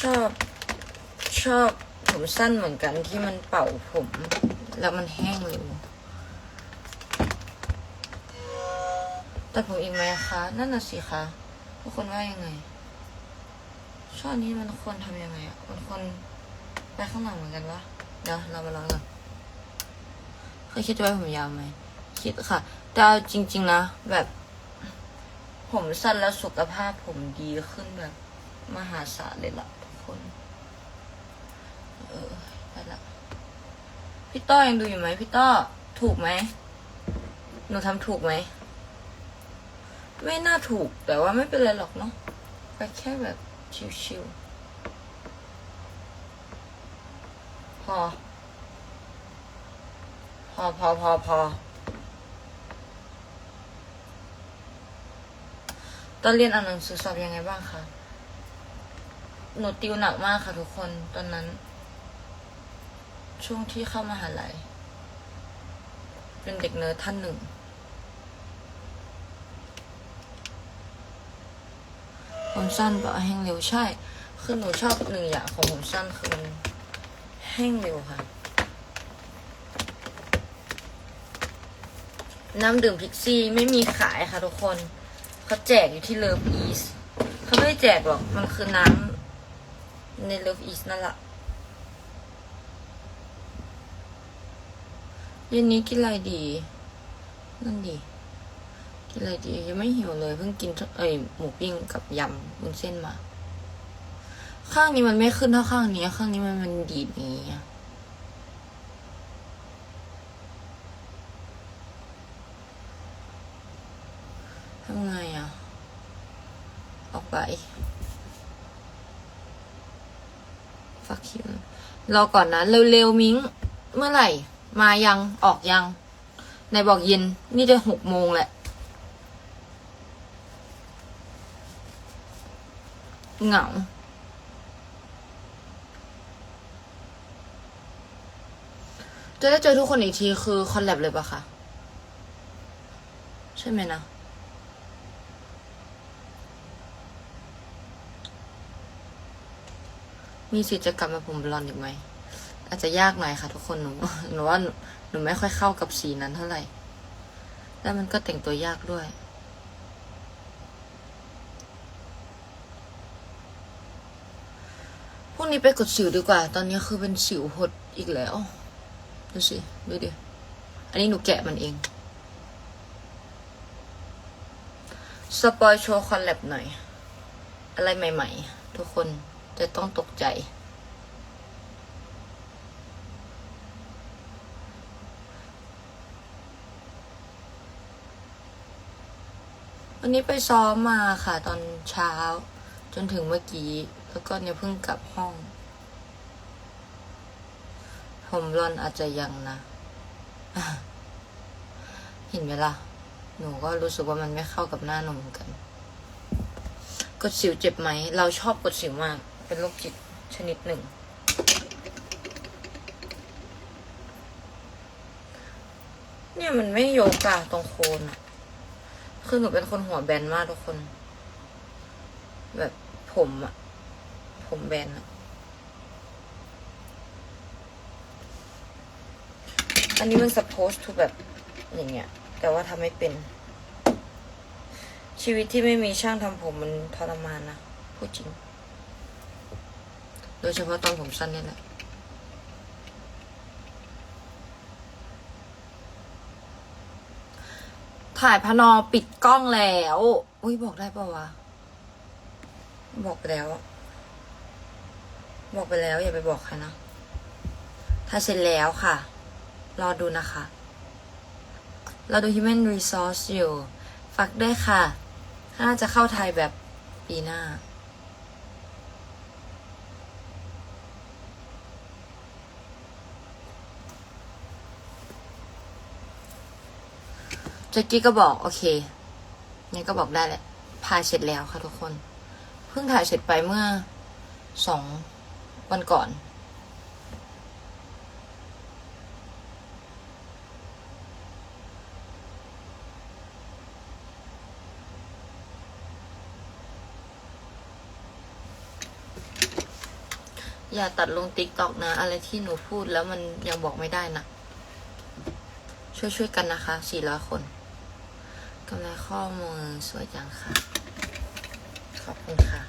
ชอบชอบผมสั้นเหมือนกันที่มันเป่าผม แล้วมันแห้งเร็วแต่ผมอีกไหมคะ นั่นน่ะสิคะทุกคนว่ายังไง ช่อนี้มันควรทำยังไงอะมันควรไปข้างหลังเหมือนกันวะเดี๋ยวเรามาลองกันเคยคิดไว้ผมยาวไหมคิดค่ะ แต่เอาจริง ๆ นะ แบบ ผมสั้นแล้วสุขภาพผมดีขึ้นแบบ มหาศาลเลยล่ะ ออไปละพี่ต้อยังดูอยู่ไหมพี่ต้อถูกไหมหนูทำถูกไหมไม่น่าถูกแต่ว่าไม่เป็นไรหรอกเนาะไปแค่แบบชิวๆพอ พอพอพอพอตอนเรียนอ่านหนังสือสอบยังไงบ้างคะหนูติวหนักมากค่ะทุกคนตอนนั้น ช่วงที่เข้ามาหาลัย เป็นเด็กเนิร์ดท่านหนึ่ง ผมสั้นปะแห้งเร็วใช่ คือหนูชอบหนึ่งอย่างของผมสั้นคือมันแห้งเร็วค่ะ น้ำดื่มพิกซี่ไม่มีขายค่ะทุกคนเขาแจกอยู่ที่เลิฟอีสเขาไม่ได้แจกหรอก มันคือน้ำในเลิฟอีสนั่นแหละ เย็นนี้กินอะไรดี นั่นดี กินอะไรดี ยังไม่หิวเลย เพิ่งกินเอ้ยหมูปิ้งกับยำวุ้นเส้นมา ข้างนี้มันไม่ขึ้นเท่าข้างนี้ ข้างนี้มันมันดีดนี้ทำไงอะ ออกไปฟักคิวรอก่อนนะ เร็วๆ มิ้ง เมื่อไหร่ มายังออกยังไหนบอกเย็น นี่จะหกโมงแหละ เหงา จะได้เจอทุกคนอีกทีคือคอนแลบเลยปะคะ ใช่ไหมนะมีสิทธิ์จะกลับมาผมบลอนอีกไหม อาจจะยากหน่อยค่ะทุกคนหนูหนูว่าหนูไม่ค่อยเข้ากับสีนั้นเท่าไหร่ แล้วมันก็แต่งตัวยากด้วยพรุ่งนี้ไปกดสิวดีกว่า ตอนนี้คือเป็นสิวหดอีกแล้วดูสิดูดิ อันนี้หนูแกะมันเอง สปอยโชว์คอนแลบหน่อย อะไรใหม่ ๆ ทุกคนจะต้องตกใจ วันนี้ไปซ้อมมาค่ะ ตอนเช้า จนถึงเมื่อกี้ แล้วก็เนี่ยเพิ่งกลับห้อง ผมรอนอาจจะยังนะ เห็นไหมล่ะ หนูก็รู้สึกว่ามันไม่เข้ากับหน้าหนูเหมือนกัน กดสิวเจ็บไหม เราชอบกดสิวมาก เป็นโรคจิตชนิดหนึ่งเนี่ยมันไม่โยกอะตรงโคนอะ คือหนูเป็นคนหัวแบนมากทุกคน แบบผมอะผมแบนอะอันนี้มัน supposed to แบบอย่างเงี้ย แต่ว่าทำไม่เป็น ชีวิตที่ไม่มีช่างทำผมมันทรมานนะพูดจริง โดยเฉพาะตอนผมสั้นนี่แหละ ถ่ายพนอปิดกล้องแล้ว อุ้ยบอกได้ปะวะ บอกไปแล้ว บอกไปแล้ว อย่าไปบอกใครนะ ถ้าเสร็จแล้วค่ะ รอดูนะคะ เราดู Human Resource อยู่ ฝากด้วยค่ะน่าจะเข้าไทยแบบปีหน้า จ็กกี้ก็บอก โอเคนี่ก็บอกได้แหละถ่ายเสร็จแล้วค่ะทุกคน เพิ่งถ่ายเสร็จไปเมื่อสองวันก่อนอย่าตัดลงติ๊กตอกนะ อะไรที่หนูพูดแล้วมันยังบอกไม่ได้นะ ช่วยช่วยๆกันนะคะสี่ร้อยคน ข้อมือสวยจังค่ะ ขอบคุณค่ะ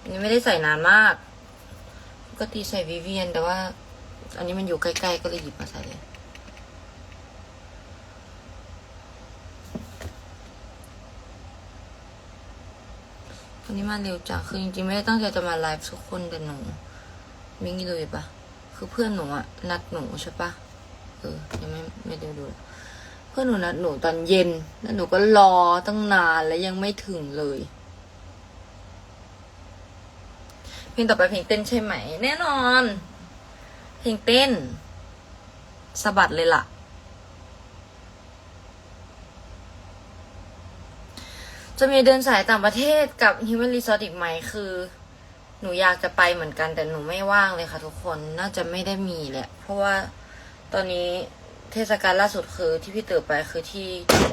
อันนี้ไม่ได้ใส่นานมาก ปกติใส่วิเวียนแต่ว่า อันนี้มันอยู่ใกล้ๆก็เลยหยิบมาใส่เลย วันนี้มาเร็วจัง คือจริงๆ ไม่ได้ตั้งใจจะมาไลฟ์ทุกคนแต่หนูมิงเลยปะคือเพื่อนหนูอะนัดหนูใช่ปะเออยังไม่ไม่ได้ดู เพื่อนหนูนัดหนูตอนเย็น แล้วหนูก็รอตั้งนานแล้วยังไม่ถึงเลย เพลงต่อไปเพลงเต้นใช่ไหม แน่นอน เพลงเต้นสะบัดเลยล่ะ จะมีเดินสายต่างประเทศกับ Human Resort อีกไหมคือหนูอยากจะไปเหมือนกันแต่หนูไม่ว่างเลยค่ะทุกคนน่าจะไม่ได้มีแหละ เพราะว่าตอนนี้ เทศกาลล่าสุดคือที่พี่เต๋อไปคือที่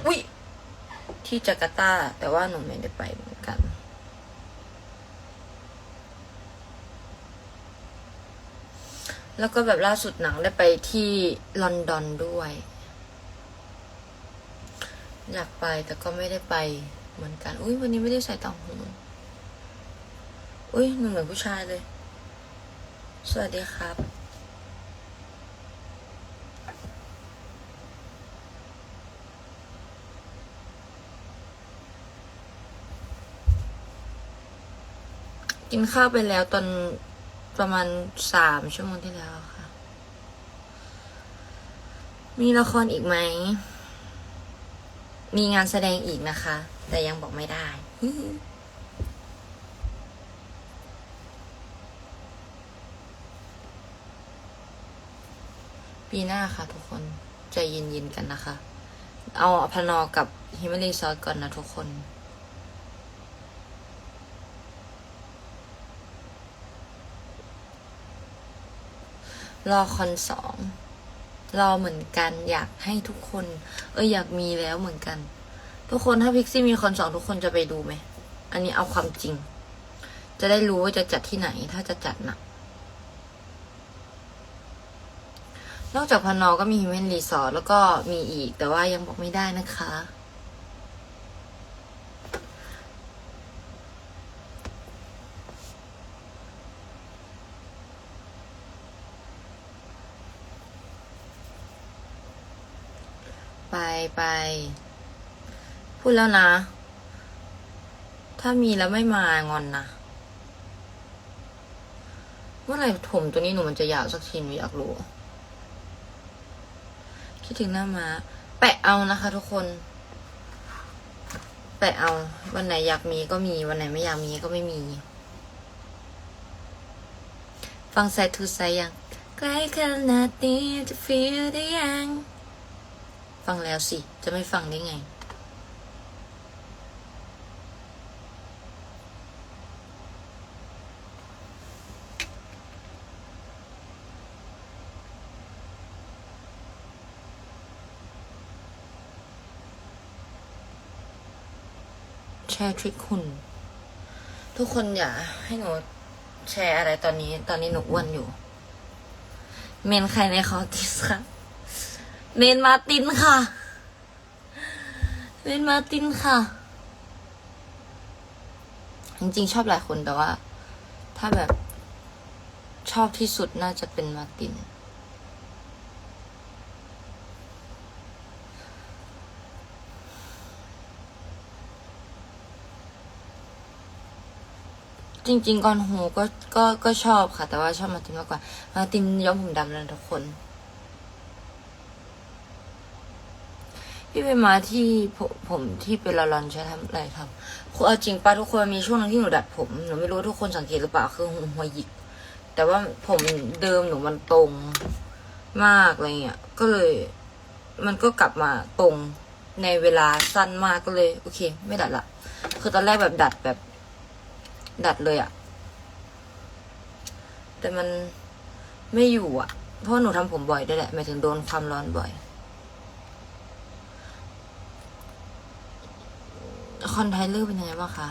อุ้ยที่จาการ์ตา แต่ว่าหนูไม่ได้ไปเหมือนกัน แล้วก็แบบล่าสุดหนังได้ไปที่ลอนดอนด้วย อยากไปแต่ก็ไม่ได้ไปเหมือนกัน อุ้ยวันนี้ไม่ได้ใส่ต่างหูอุ้ยหนูเหมือนผู้ชายเลย สวัสดีครับ กินข้าวไปแล้วตอนประมาณสามชั่วโมงที่แล้วค่ะ มีละครอีกไหม มีงานแสดงอีกนะคะ แต่ยังบอกไม่ได้ปีหน้าค่ะทุกคนใจเย็นๆกันนะคะ เอาพนอกับฮิม a รีซอสก่อนนะทุกคน รอคอนสองรอเหมือนกัน อยากให้ทุกคน เอออยากมีแล้วเหมือนกัน ทุกคนถ้าพิกซี่มีคอนสองทุกคนจะไปดูไหมอันนี้เอาความจริง จะได้รู้ว่าจะจัดที่ไหน ถ้าจะจัดนะนอกจากพนอก็มีฮิมเมนรีสอร์ทแล้วก็มีอีกแต่ว่ายังบอกไม่ได้นะคะ ไปไป พู ดแล้วนะ ถ้ามีแล้วไม่มางอนนะ เมื่อไหร่ผมตัวนี้หนูมันจะยาวสักทีหนูอยากรู้ คิดถึงหน้ามาแปะเอานะคะ ทุกคน แปะเอา วันไหนอยากมีก็มี วันไหนไม่อยากมีก็ไม่มี ฟังไซทูไซยังใกล้ขนาดนี้จะฟีลได้ยัง ฟังแล้วสิ จะไม่ฟังได้ไง ร์ทริคคุณ ทุกคนอย่าให้หนูแชร์อะไรตอนนี้ ตอนนี้หนูอ้วนอยู่ เมนใครในคอติสคะเมนมาตินค่ะ เมนมาตินค่ะ จริงๆ ชอบหลายคนแต่ว่า ถ้าแบบชอบที่สุดน่าจะเป็นมาติน จริงๆก่อนหูก็ก็ก็ชอบค่ะ แต่ว่าชอบมาตินมากกว่ามาตินย้อมผมดำแล้วนทุกคน พี่ไปมาที่ผมผมที่เป็นลอนใช้ทำอะไรทำคือเอาจริงป้าทุกคนมีช่วงนึงที่หนูดัดผมหนูไม่รู้ทุกคนสังเกตหรือเปล่าคือหัวหยิก แต่ว่าผมเดิมหนูมันตรงมากอะไรเงี้ยก็เลย มันก็กลับมาตรงในเวลาสั้นมากก็เลย โอเค ไม่ดัดละคือตอนแรกแบบดัดแบบ ดัดเลยอะแต่มันไม่อยู่อะเพราะหนูทำผมบ่อยด้วยแหละหมายถึงโดนความร้อนบ่อย คอนไทเลอร์เป็นยังไงบ้างคะ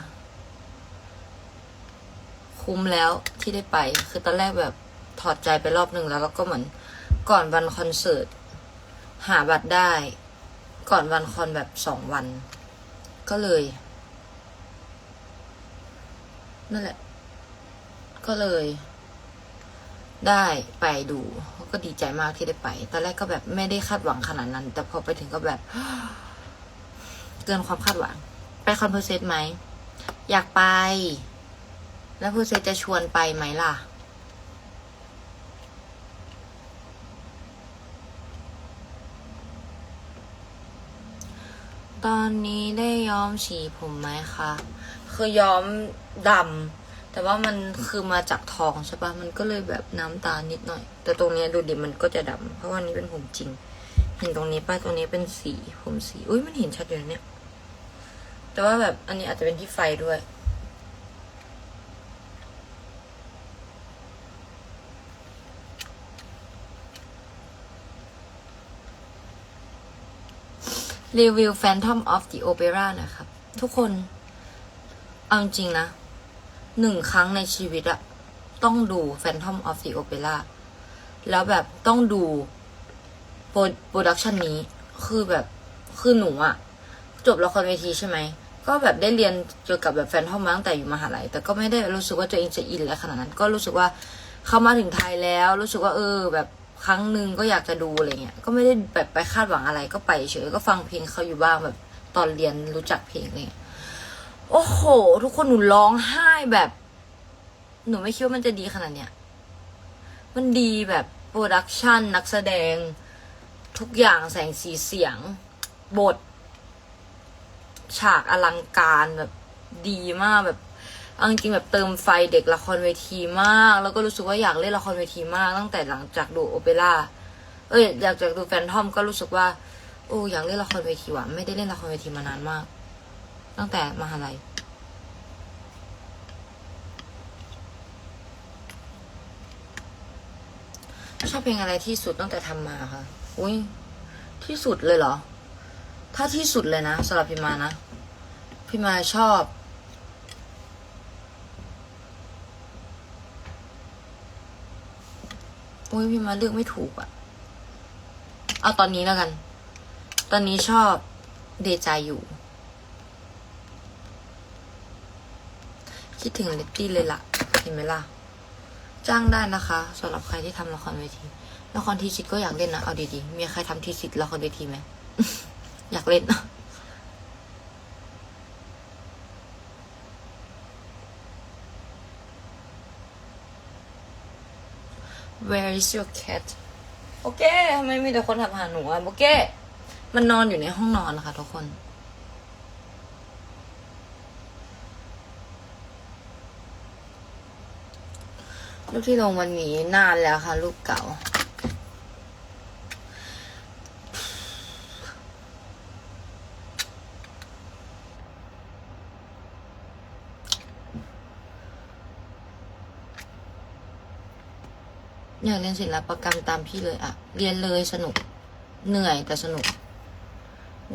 คุ้มแล้วที่ได้ไป คือตอนแรกแบบถอดใจไปรอบหนึ่งแล้ว แล้วก็เหมือนก่อนวันคอนเสิร์ตหาบัตรได้ ก่อนวันคอนแบบสองวัน ก็เลย นั่นแหละ ก็เลย ได้ไปดูก็ดีใจมากที่ได้ไปตอนแรกก็แบบไม่ได้คาดหวังขนาดนั้น แต่พอไปถึงก็แบบ เกินความคาดหวัง ไปคอนเพอร์เซตไหม อยากไป แล้วเพอร์เซตจะชวนไปไหมล่ะตอนนี้ได้ย้อมสีผมไหมคะ คือย้อมดำแต่ว่ามันคือมาจากทองใช่ปะมันก็เลยแบบน้ำตาลนิดหน่อย แต่ตรงเนี้ยดูดิมันก็จะดำเพราะว่านี้เป็นผมจริง เห็นตรงนี้ป้าตรงนี้เป็นสีผมสีอุ้ยมันเห็นชัดอยู่นะเนี่ย แต่ว่าแบบอันนี้อาจจะเป็นที่ไฟด้วยรีวิว Phantom of the Opera นะครับ ทุกคน เอาจริงนะหนึ่งครั้งในชีวิตอะต้องดู Phantom of the Opera แล้วแบบต้องดูโปรดักชันนี้คือแบบคือหนูอะจบละครเวทีใช่ไหม ก็แบบได้เรียนเกี่ยวกับแบบแฟนทอมมาตั้งแต่อยู่มหาลัย แต่ก็ไม่ได้รู้สึกว่าตัวเองจะอินอะไรขนาดนั้น ก็รู้สึกว่าเข้ามาถึงไทยแล้ว รู้สึกว่าเออ แบบครั้งหนึ่งก็อยากจะดูอะไรเงี้ย ก็ไม่ได้แบบไปคาดหวังอะไรก็ไปเฉยก็ฟังเพลงเขาอยู่บ้างแบบตอนเรียนรู้จักเพลงอะไรเงี้ย โอ้โห ทุกคนหนูร้องไห้แบบ หนูไม่คิดว่ามันจะดีขนาดเนี้ย มันดีแบบโปรดักชันนักแสดง ทุกอย่างแสงสีเสียง บท ฉากอลังการแบบดีมากแบบเอาจริงๆแบบเติมไฟเด็กละครเวทีมาก แล้วก็รู้สึกว่าอยากเล่นละครเวทีมาก ตั้งแต่หลังจากดูโอเปร่าเอ้ยอยากจากดูแฟนทอมก็รู้สึกว่าโอ้อยากเล่นละครเวทีว่ะไม่ได้เล่นละครเวทีมานานมาก ตั้งแต่มหาลัยชอบเพลงอะไรที่สุดตั้งแต่ทำมาคะอุ้ยที่สุดเลยเหรอ ถ้าที่สุดเลยนะสำหรับพี่มานะ พี่มาชอบ อุ้ยพี่มาเลือกไม่ถูกอะเอาตอนนี้แล้วกัน ตอนนี้ชอบเดจาอยู่ คิดถึงเลตตี้เลยล่ะ เห็นไหมล่ะ จ้างได้นะคะสำหรับใครที่ทำละครเวที ละครทีสิทธ์ก็อยากเล่นนะ เอาดีๆ มีใครทำทีสิทธ์ละครเวทีไหม อยากเล่นนะ Where is your cat โอเคทำไมมีแต่คนถามหาหนูอะโอเค มันนอนอยู่ในห้องนอนนะคะทุกคน รูปที่ลงวันนี้นานแล้วค่ะ รูปเก่า อยากเรียนศิลปกรรมตามพี่เลยอะเรียนเลยสนุก เหนื่อยแต่สนุก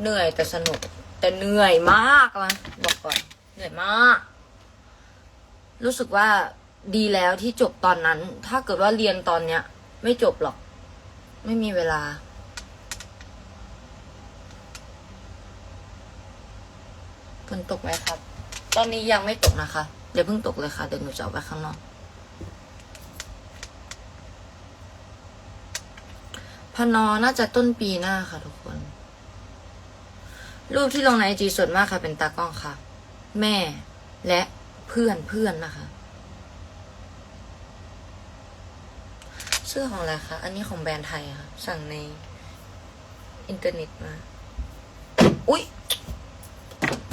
เหนื่อยแต่สนุก แต่เหนื่อยมากนะบอกก่อน เหนื่อยมาก รู้สึกว่า ดีแล้วที่จบตอนนั้น ถ้าเกิดว่าเรียนตอนเนี้ย ไม่จบหรอก ไม่มีเวลา ฝนตกไหมครับ ตอนนี้ยังไม่ตกนะคะ เดี๋ยวเพิ่งตกเลยค่ะเดี๋ยวหนูจะออกไปข้างนอก พนอน่าจะต้นปีหน้าค่ะทุกคน รูปที่ลงในไอจีส่วนมากค่ะเป็นตากล้องค่ะ แม่และเพื่อนเพื่อนนะคะ เสื้อของอะไรคะ อันนี้ของแบรนด์ไทยค่ะ สั่งในอินเทอร์เน็ตมา อุ๊ย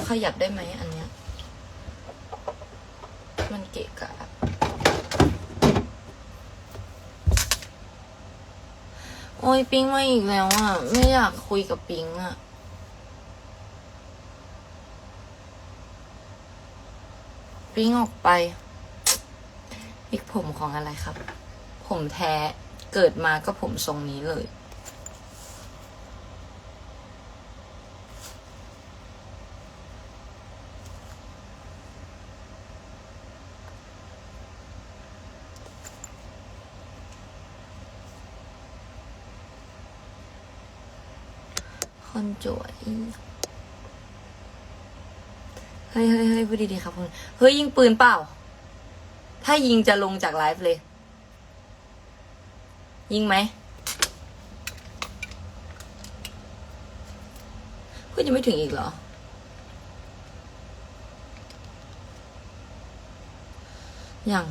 ขยับได้ไหมอันเนี้ย มันเกะกะ โอ้ยปิงมาอีกแล้วอะ ไม่อยากคุยกับปิงอะปิงออกไปอีกผมของอะไรครับ ผมแท้เกิดมาก็ผมทรงนี้เลย คนจ่วยเฮ้ยเฮ้ยเฮ้ยพูดดีๆครับคุณเฮ้ยยิงปืนเปล่า ถ้ายิงจะลงจากไลฟ์เลย ยิงไหมเพื่อนยังไม่ถึงอีกเหรอ ยัง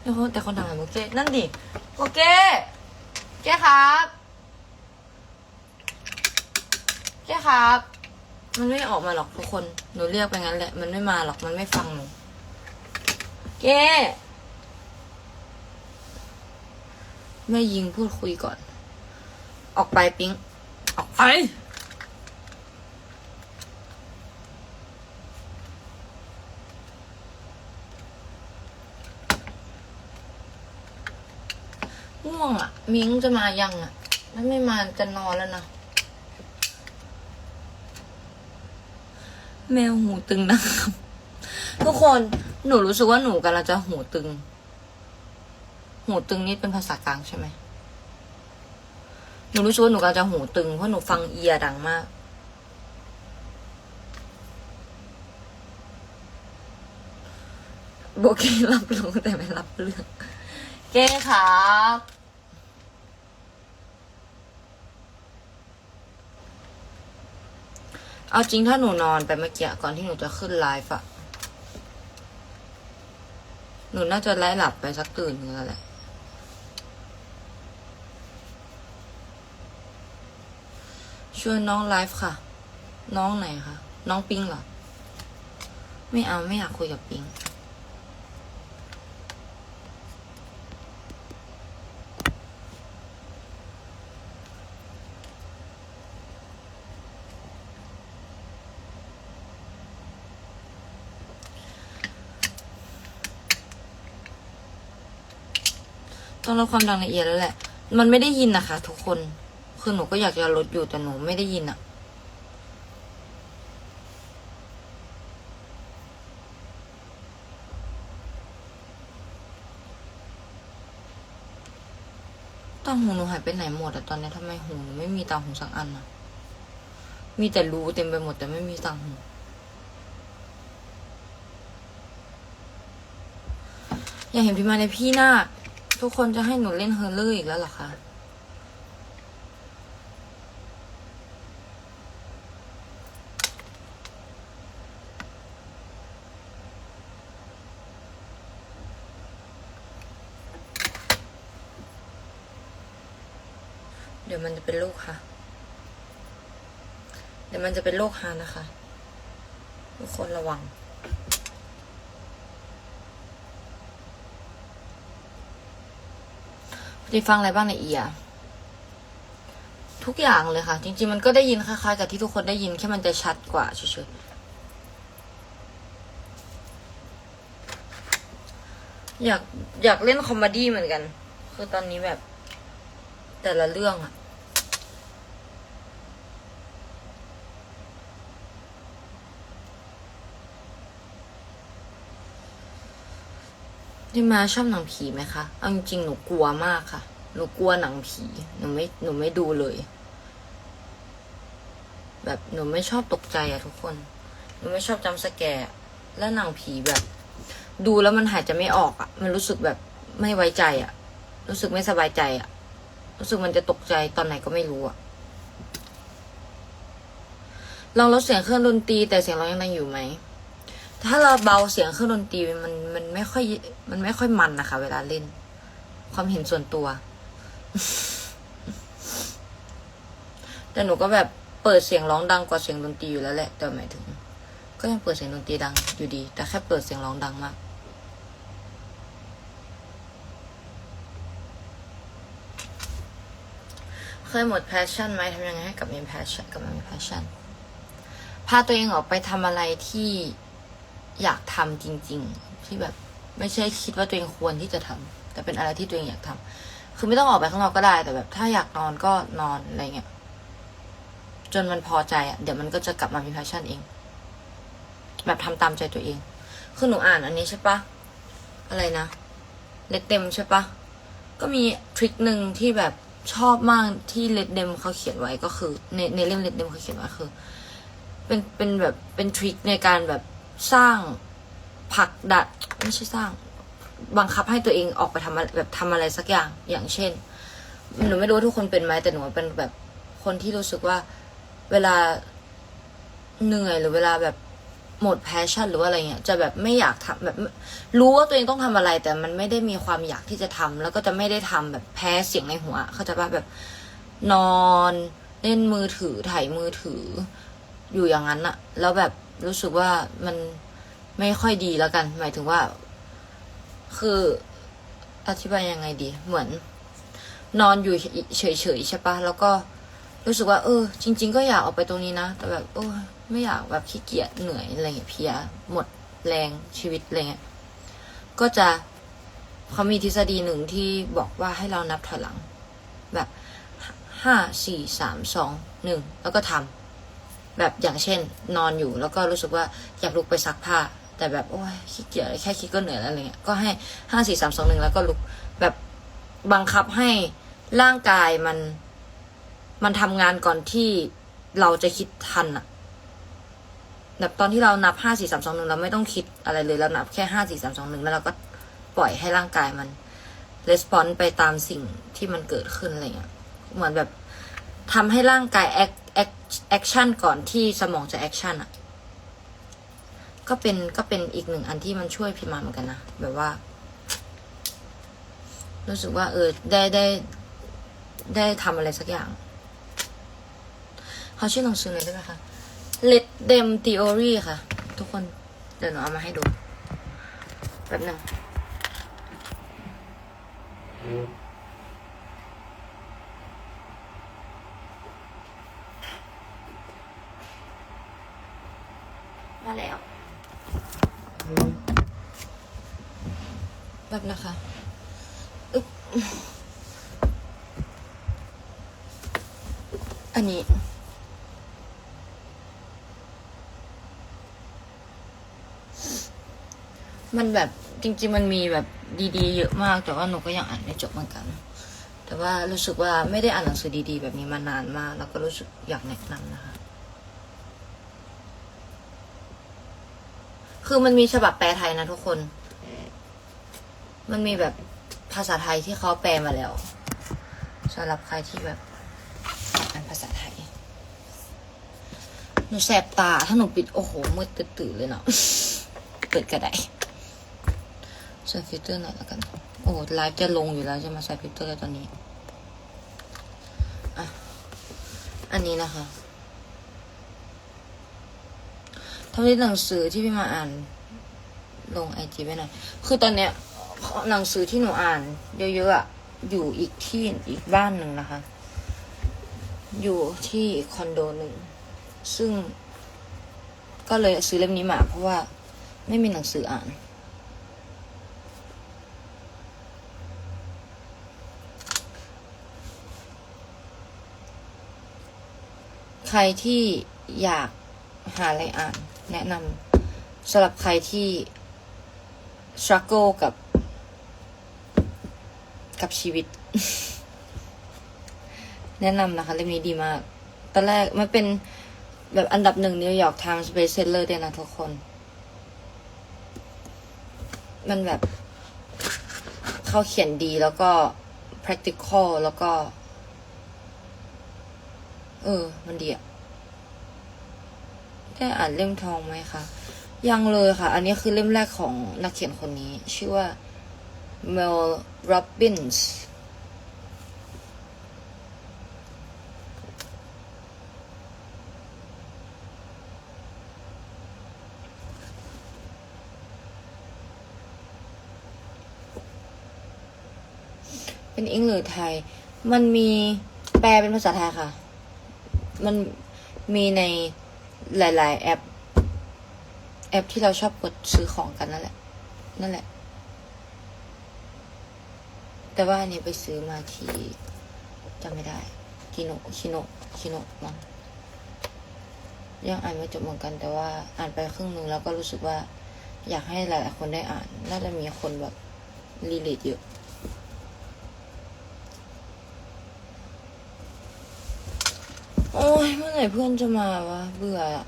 เดี๋ยวแต่คนทำงานโอเคนั่นดิโอเคเจ๊ครับเจ๊ครับ มันไม่ออกมาหรอกทุกคน หนูเรียกไปงั้นแหละ มันไม่มาหรอก มันไม่ฟังหนู เจ๊แม่ยิงพูดคุยก่อน ออกไปปิ๊ง ออกไป ง่วงอะ มิ้งจะมายังอะถ้าไม่มาจะนอนแล้วนะ แมวหูตึงนะครับ ทุกคน หนูรู้สึกว่าหนูกำลังจะหูตึง หูตึงนี่เป็นภาษากลางใช่ไหมหนูรู้สึกว่าหนูกำลังจะหูตึงเพราะหนูฟังเอียดังมาก โบเครับรู้แต่ไม่รับเรื่อง เก้ครับเอาจริงถ้าหนูนอนไปเมื่อกี้ก่อนที่หนูจะขึ้นไลฟ์อะ นูน่าจะไล่หลับไปสักตื่นนึงแล้วแหละชวนน้องไลฟ์ค่ะ น้องไหนคะ น้องปิงเหรอ ไม่เอาไม่อยากคุยกับปิง ต้องลดความดังละเอียดแล้วแหละ มันไม่ได้ยินนะคะทุกคน คือหนูก็อยากจะลดอยู่แต่หนูไม่ได้ยินอะต่างหูหนูหายไปไหนหมดอะตอนนี้ทำไมหูหนูไม่มีต่างหูสักอันอะมีแต่รูเต็มไปหมดแต่ไม่มีต่างหูอยากเห็นพี่มาในพี่หน้า ทุกคนจะให้หนูเล่นเฮอร์เลอร์อีกแล้วหรอคะ เดี๋ยวมันจะเป็นโรคค่ะ เดี๋ยวมันจะเป็นโรคฮานะคะ ทุกคนระวัง ได้ฟังอะไรบ้างในเอียทุกอย่างเลยค่ะ จริง ๆ มันก็ได้ยินคล้ายๆกับที่ทุกคนได้ยินแค่มันจะชัดกว่าเฉยๆอยากอยากเล่นคอมเมดี้เหมือนกัน คือตอนนี้แบบ แต่ละเรื่องอะ ที่มาชอบหนังผีไหมคะ เอาจริงๆหนูกลัวมากค่ะ หนูกลัวหนังผี หนูไม่ หนูไม่ดูเลย แบบหนูไม่ชอบตกใจอะทุกคน หนูไม่ชอบจำสแกร์และหนังผีแบบ ดูแล้วมันหายใจไม่ออกอะมันรู้สึกแบบไม่ไว้ใจอะรู้สึกไม่สบายใจอะรู้สึกมันจะตกใจตอนไหนก็ไม่รู้อะลองลดเสียงเครื่องดนตรีแต่เสียงเรายังดังอยู่ไหม ถ้าเราเบาเสียงเครื่องดนตรีมันมันไม่ค่อย มันไม่ค่อยมันนะคะ เวลาเล่น ความเห็นส่วนตัว แต่หนูก็แบบเปิดเสียงร้องดังกว่าเสียงดนตรีอยู่แล้วแหละ แต่หมายถึง ก็ยังเปิดเสียงดนตรีดังอยู่ดี แต่แค่เปิดเสียงร้องดังมากเคยหมดแพชชั่นไหมทำยังไงให้กลับมีแพชชั่นกลับมามีแพชชั่นพาตัวเองออกไปทำอะไรที่ อยากทำจริง ๆ ที่แบบไม่ใช่คิดว่าตัวเองควรที่จะทำแต่เป็นอะไรที่ตัวเองอยากทำคือไม่ต้องออกไปข้างนอกก็ได้ แต่แบบ ถ้าอยากนอนก็นอนอะไรเงี้ยจนมันพอใจอะเดี๋ยวมันก็จะกลับมามีแพชชั่นเอง แบบทำตามใจตัวเอง คือหนูอ่านอันนี้ใช่ปะอะไรนะเล็กเต็มใช่ปะก็มีทริคหนึ่งที่แบบชอบมากที่เลดเดมเขาเขียนไว้ก็คือ ในในเล่มเลดเดมเขาเขียนไว้คือ เป็นเป็นแบบเป็นทริคในการแบบ สร้างผลักดันไม่ใช่สร้าง บังคับให้ตัวเองออกไปทำอะไรแบบทำอะไรสักอย่างอย่างเช่นหนูไม่รู้ทุกคนเป็นไหมแต่หนูเป็นแบบคนที่รู้สึกว่าเวลาเหนื่อยหรือเวลาแบบหมดแพชชั่นหรือว่าอะไรเงี้ยจะแบบไม่อยากทำแบบ รู้ว่าตัวเองต้องทำอะไร แต่มันไม่ได้มีความอยากที่จะทำแล้วก็จะไม่ได้ทำแบบแพ้เสียงในหัว เขาจะว่าแบบนอน เล่นมือถือถ่ายมือถือ อยู่อย่างนั้นอะแล้วแบบ รู้สึกว่ามันไม่ค่อยดีแล้วกัน หมายถึงว่า คืออธิบายยังไงดี เหมือน นอนอยู่เฉยๆใช่ปะแล้วก็รู้สึกว่า เออ จริง ๆ ก็อยากออกไปตรงนี้นะ แต่แบบโอ้ยไม่อยากแบบขี้เกียจเหนื่อยอะไรเงี้ยเพียหมดแรงชีวิตอะไรเงี้ยก็จะเขามีทฤษฎีหนึ่งที่บอกว่าให้เรานับถอยหลัง แบบห้าสี่สามสองหนึ่งแล้วก็ทำ แบบอย่างเช่น นอนอยู่แล้วก็รู้สึกว่าอยากลุกไปซักผ้า แต่แบบโอ้ยขี้เกียจแค่คิดก็เหนื่อยแล้วอะไรเงี้ยก็ให้ห้าสี่สามสองหนึ่งแล้วก็ลุกแบบบังคับให้ร่างกายมันมันทำงานก่อนที่เราจะคิดทันอะแบบตอนที่เรานับห้าสี่สามสองหนึ่งเราไม่ต้องคิดอะไรเลยเรานับแค่ห้าสี่สามสองหนึ่งแล้วเราก็ปล่อยให้ร่างกายมันรีสปอนส์ไปตามสิ่งที่มันเกิดขึ้นอะไรเงี้ยเหมือนแบบทำให้ร่างกายแอค แอคชั่นก่อนที่สมองจะแอคชั่นอะ ก็เป็นก็เป็นอีกหนึ่งอันที่มันช่วยพิมมาเหมือนกันนะ แบบว่า รู้สึกว่าเออได้ได้ได้ทำอะไรสักอย่าง เขาชื่อหนังสือหน่อยได้ไหมคะ Let them theory ค่ะ ทุกคน เดี๋ยวหนูเอามาให้ดู แป๊บหนึ่ง มาแล้วแบบนะคะอึ๊บอันนี้ มันแบบจริงๆมันมีแบบดีๆ เยอะมาก แต่ว่าหนูก็ยังอ่านไม่จบเหมือนกัน แต่ว่ารู้สึกว่าไม่ได้อ่านหนังสือดีๆ แบบนี้มานานมาก แล้วก็รู้สึกอยากแนะนำนะคะ คือมันมีฉบับแปลไทยนะทุกคน มันมีแบบภาษาไทยที่เขาแปลมาแล้วสำหรับใครที่แบบอ่านภาษาไทย หนูแสบตา ถ้าหนูปิดโอ้โหมืดตื่นๆเลยเนาะเปิดกระไดใส่ฟิลเตอร์หน่อยแล้วกัน โอ้ไลฟ์จะลงอยู่แล้วจะมาใส่ฟิลเตอร์ตอนนี้อะอันนี้นะคะทำที่หนังสือที่พี่มาอ่าน ลงไอจีไว้หน่อย คือตอนเนี้ยหนังสือที่หนูอ่านเยอะๆอะอยู่อีกที่อีกบ้านหนึ่งนะคะ อยู่ที่คอนโดหนึ่ง ซึ่งก็เลยซื้อเล่มนี้มาเพราะว่าไม่มีหนังสืออ่าน ใครที่อยากหาอะไรอ่าน แนะนำสำหรับใครที่ struggle กับ กับชีวิต แนะนำนะคะเล่มนี้ดีมาก ตอนแรกมันเป็นแบบอันดับหนึ่งนิวยอร์กไทม์สเปเซอร์ด้วยนะทุกคน มันแบบเขาเขียนดีแล้วก็ practical แล้วก็ เออ มันดีอะได้อ่านเล่มทองไหมคะยังเลยค่ะ อันนี้คือเล่มแรกของนักเขียนคนนี้ ชื่อว่า Mel Robbins เป็นอังหรือไทย มันมีแปลเป็นภาษาไทยค่ะ มันมีในหลาย ๆ แอป แอปที่เราชอบกดซื้อของกันนั่นแหละ นั่นแหละ แต่ว่าอันนี้ไปซื้อมาที่จำไม่ได้คิโนคิโนคิโนมั้งยังอ่านไม่จบเหมือนกัน แต่ว่าอ่านไปครึ่งหนึ่งแล้วก็รู้สึกว่า อยากให้หลาย ๆ คนได้อ่าน น่าจะมีคนแบบรีเลทเยอะ ยเมื่อ ไหร่เพื่อนจะมาวะ เบื่ออะ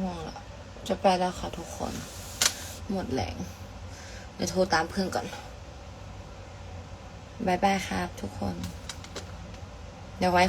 ง่วงละจะไปแล้วค่ะทุกคน หมดแรงเดี๋ยวโทรตามเพื่อนก่อนบายบายครับทุกคน เดี๋ยวไว้